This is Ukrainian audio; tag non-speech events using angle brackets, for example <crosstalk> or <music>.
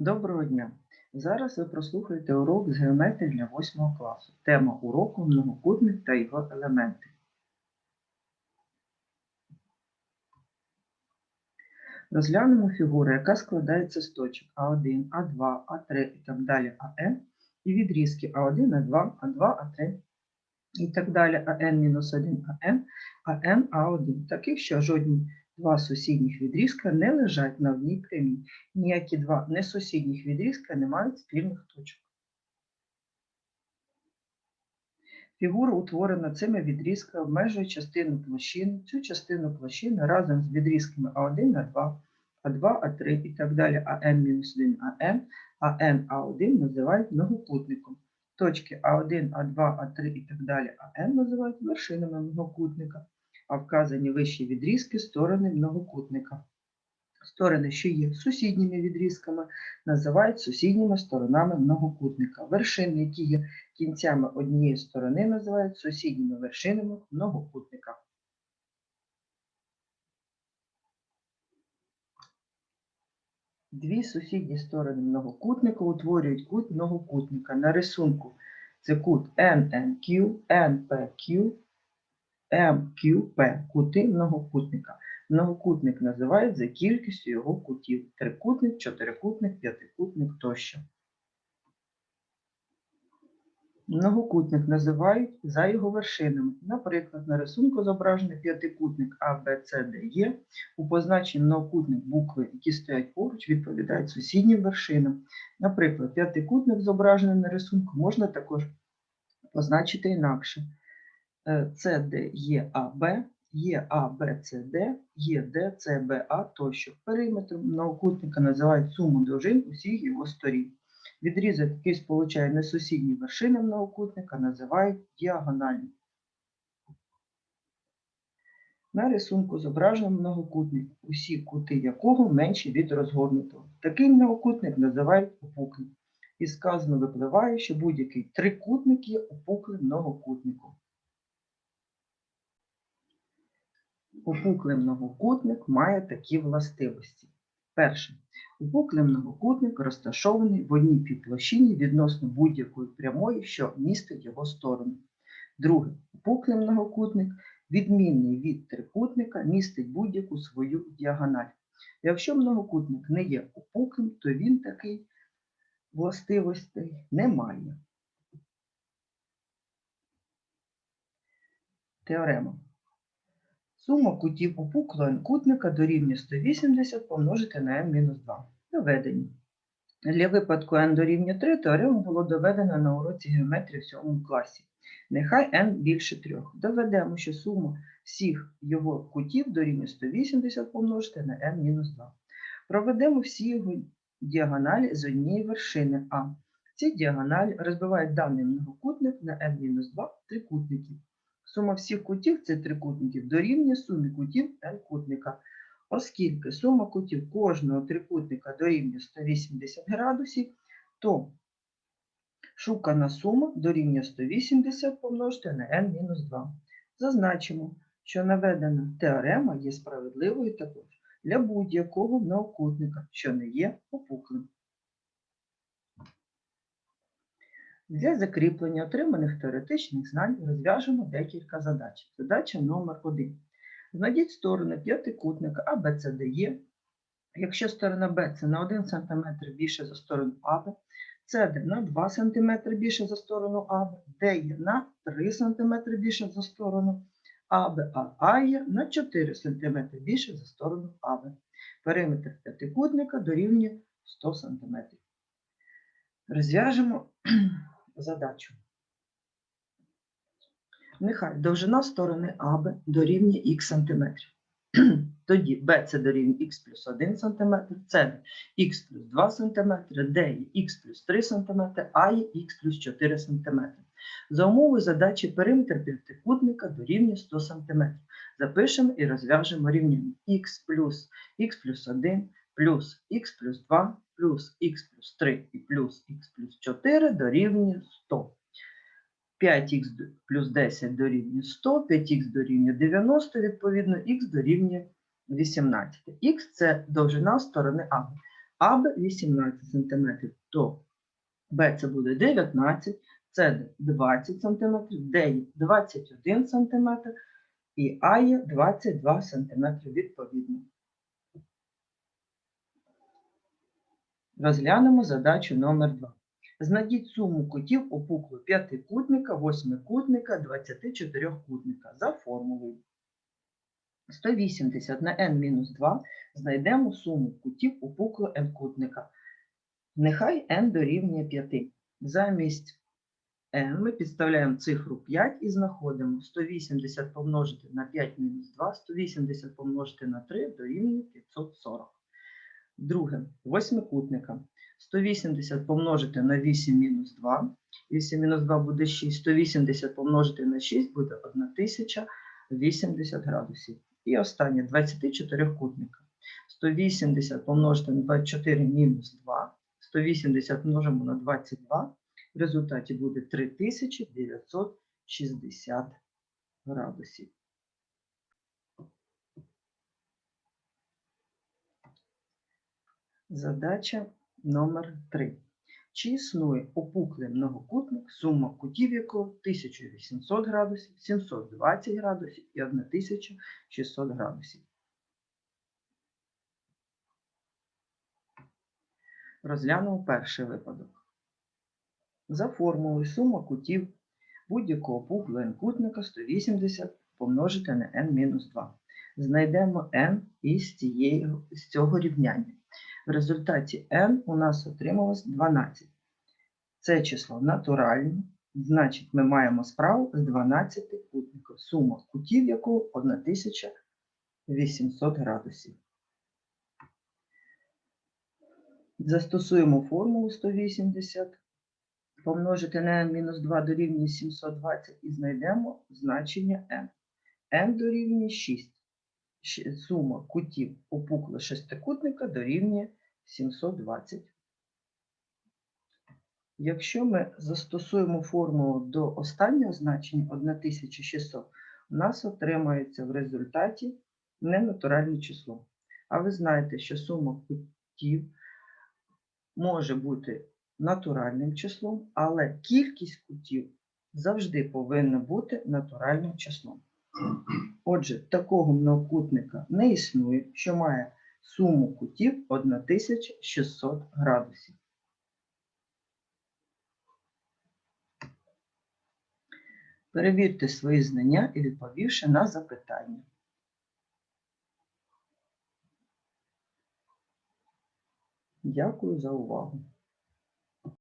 Доброго дня! Зараз ви прослухаєте урок з геометрії для 8 класу. Тема уроку многокутник та його елементи. Розглянемо фігуру, яка складається з точок А1, А2, А3 і так далі АН, і відрізки А1, А2, А2, А3 і так далі АН-1, АН, АН, А1, таких, що жодні два сусідніх відрізка не лежать на одній прямій. Ніякі два несусідніх відрізка не мають спільних точок. Фігура, утворена цими відрізками, обмежує частину площини. Цю частину площини разом з відрізками А1, А2, А2, А3 і так далі АН-1, АН, АН, А1 називають многокутником. Точки А1, А2, А3 і так далі АН називають вершинами многокутника а вказані вищі відрізки сторони многокутника. Сторони, що є сусідніми відрізками, називають сусідніми сторонами многокутника. Вершини, які є кінцями однієї сторони, називають сусідніми вершинами многокутника. Дві сусідні сторони многокутника утворюють кут многокутника. На рисунку це кут NNQ, NPQ, МQП кути многокутника. Многокутник називають за кількістю його кутів. Трикутник, чотирикутник, п'ятикутник тощо. Многокутник називають за його вершинами. Наприклад, на рисунку зображений п'ятикутник А, Б, С, Д, Є. У позначенні многокутник букви, які стоять поруч, відповідають сусіднім вершинам. Наприклад, п'ятикутник зображений на рисунку можна також позначити інакше. СД ЄАБ, ЄАБЦД, ЄДЦБА тощо. Периметром многокутника називають суму довжин усіх його сторін. Відрізок, який сполучає несусідні вершини многокутника, називають діагональним. На рисунку зображено многокутник, усі кути якого менші від розгорнутого. Такий многокутник називають опуклим. І сказано випливає, що будь-який трикутник є опуклим многокутником. Опуклий многокутник має такі властивості. Перше. Опуклий многокутник розташований в одній півплощині відносно будь-якої прямої, що містить його сторону. Друге. Опуклий многокутник, відмінний від трикутника, містить будь-яку свою діагональ. Якщо многокутник не є опуклим, то він такий властивостей не має. Теорема. Сума кутів опуклого кутника дорівнює 180 помножити на n-2. Доведені. Для випадку n дорівнює 3 теорему було доведено на уроці геометрії в 7 класі. Нехай n більше 3. Доведемо, що сума всіх його кутів дорівнює 180 помножити на n-2. Проведемо всі його діагоналі з однієї вершини А. Ці діагоналі розбивають даний многокутник на n-2 трикутників. Сума всіх кутів цих трикутників дорівнює сумі кутів n-кутника. Оскільки сума кутів кожного трикутника дорівнює 180 градусів, то шукана сума дорівнює 180 помножити на n-2. Зазначимо, що наведена теорема є справедливою також для будь-якого многокутника, що не є опуклим. Для закріплення отриманих теоретичних знань розв'яжемо декілька задач. Задача номер 1. Знайдіть сторони п'ятикутника ABCDE. Якщо сторона B це на 1 см більше за сторону АБ, CD на 2 см більше за сторону АБ, DE на 3 см більше за сторону АБ, а АЄ на 4 см більше за сторону АБ. Периметр п'ятикутника дорівнює 100 см. Розв'яжемо задачу. Нехай довжина сторони АБ дорівнює х см. <clears throat> Тоді B це дорівнює х плюс 1 см, С х плюс 2 см, Д є х плюс 3 см, А є х плюс 4 см. За умовою задачі периметр п'ятикутника дорівнює 100 см. Запишемо і розв'яжемо рівняння х плюс х плюс 1 плюс х плюс 2 плюс х плюс 3 і плюс х плюс 4 дорівнює 100. 5х плюс 10 дорівнює 100, 5х дорівнює 90, відповідно, х дорівнює 18. Х це довжина сторони А. АБ 18 см, то Б це буде 19, С 20 см, Д 21 см і А є 22 см відповідно. Розглянемо задачу номер 2. Знайдіть суму кутів опуклого п'ятикутника, восьмикутника, 24-кутника за формулою. 180 на n-2 знайдемо суму кутів опуклого n-кутника. Нехай n дорівнює 5. Замість n ми підставляємо цифру 5 і знаходимо 180 помножити на 5 мінус 2, 180 помножити на 3 дорівнює 540. Друге, восьмикутника. 180 помножити на 8 мінус 2. 8 мінус 2 буде 6. 180 помножити на 6 буде 1080 градусів. І останнє 24 кутника. 180 помножити на 24 мінус 2. 180 множимо на 22. В результаті буде 3960 градусів. Задача номер 3. Чи існує опуклий многокутник, сума кутів якого 1800 градусів, 720 градусів і 1600 градусів? Розглянемо перший випадок. За формулою сума кутів будь-якого опуклого n-кутника 180 помножити на n-2. Знайдемо n із, цього рівняння. В результаті n у нас отрималось 12. Це число натуральне, значить ми маємо справу з 12 кутників, сума кутів якого 1800 градусів. Застосуємо формулу 180 помножити на n-2 дорівнює 720 і знайдемо значення n. n дорівнює 6. Сума кутів опуклого шестикутника дорівнює 720. Якщо ми застосуємо формулу до останнього значення 1600, у нас отримається в результаті ненатуральне число. А ви знаєте, що сума кутів може бути натуральним числом, але кількість кутів завжди повинна бути натуральним числом. Отже, такого многокутника не існує, що має суму кутів 1600 градусів. Перевірте свої знання і відповівши на запитання. Дякую за увагу.